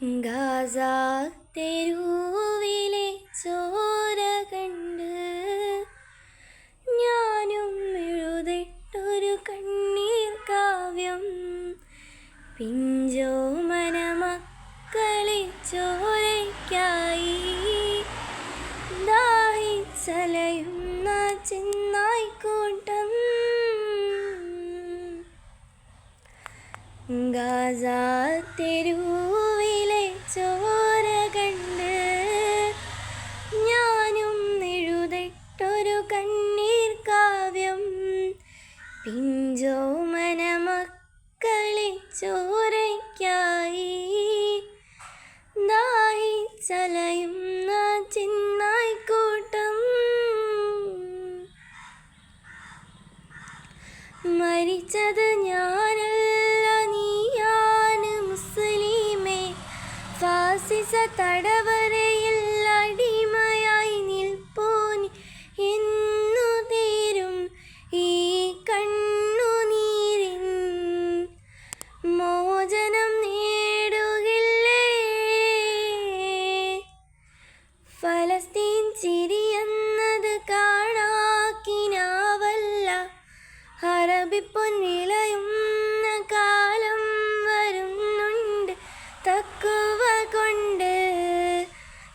Gaza തെരുവിലെ ചോര കണ്ട് ഞാനും എഴുതിട്ടൊരു കണ്ണീർ കാവ്യം. പിഞ്ചോ മനമക്കളെ ചോരയ്ക്കായി ദാഹിച്ചലയുന്ന ചെന്നായിക്കൂട്ടം ഗാസ തെരുവിലെ കണ്ണീർ കാവ്യം. പിഞ്ചോ മനമക്കളെ ചോരയ്ക്കായി. ദാഹിച്ചലയുന്ന ചിന്നായിക്കൂട്ടം. മരിച്ചത് ഞാനല്ല നീയാണ് മുസ്ലിമേ. ഫാസിസ തടവരയിൽ വിളയുന്ന കാലം വരുന്നുണ്ട്. തക്കുവ കൊണ്ട്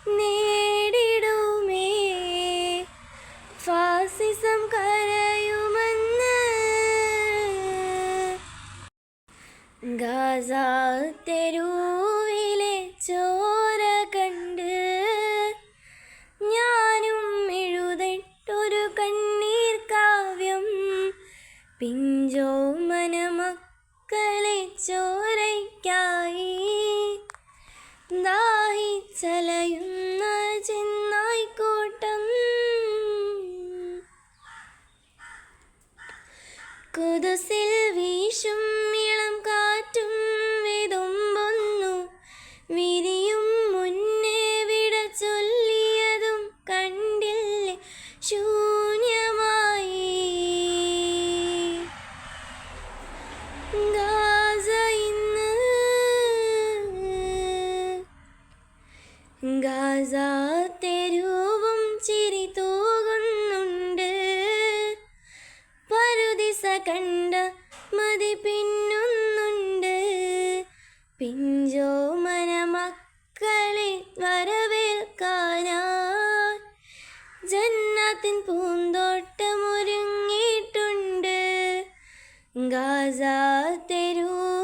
നേടിടുമേ. ഫാസിസം കരയുമെന്ന് ഗാസ തെരുവിലെ ചോര കണ്ട് ഞാനും എഴുതിട്ടൊരു കാവ്യം പിഞ്ചോ മനമക്കളെ ചോരയ്ക്കായി ഗാസ തെരുവും ചിരി തൂകുന്നുണ്ട്. പരുദിസ കണ്ട മതി പിന്നുന്നുണ്ട്. പിഞ്ചോ മനമക്കളെ വരവേൽക്കാനായി ജന്നത്തിൻ പൂന്തോട്ടമൊരുങ്ങിയിട്ടുണ്ട്. ഗാസ തെരുവിലെ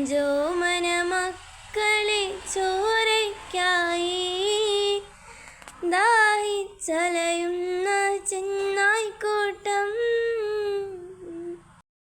പിഞ്ചോ മനമക്കളെ ചോരയ്ക്കായി. ദാഹിച്ചലയുന്ന ചെന്നായിക്കൂട്ടം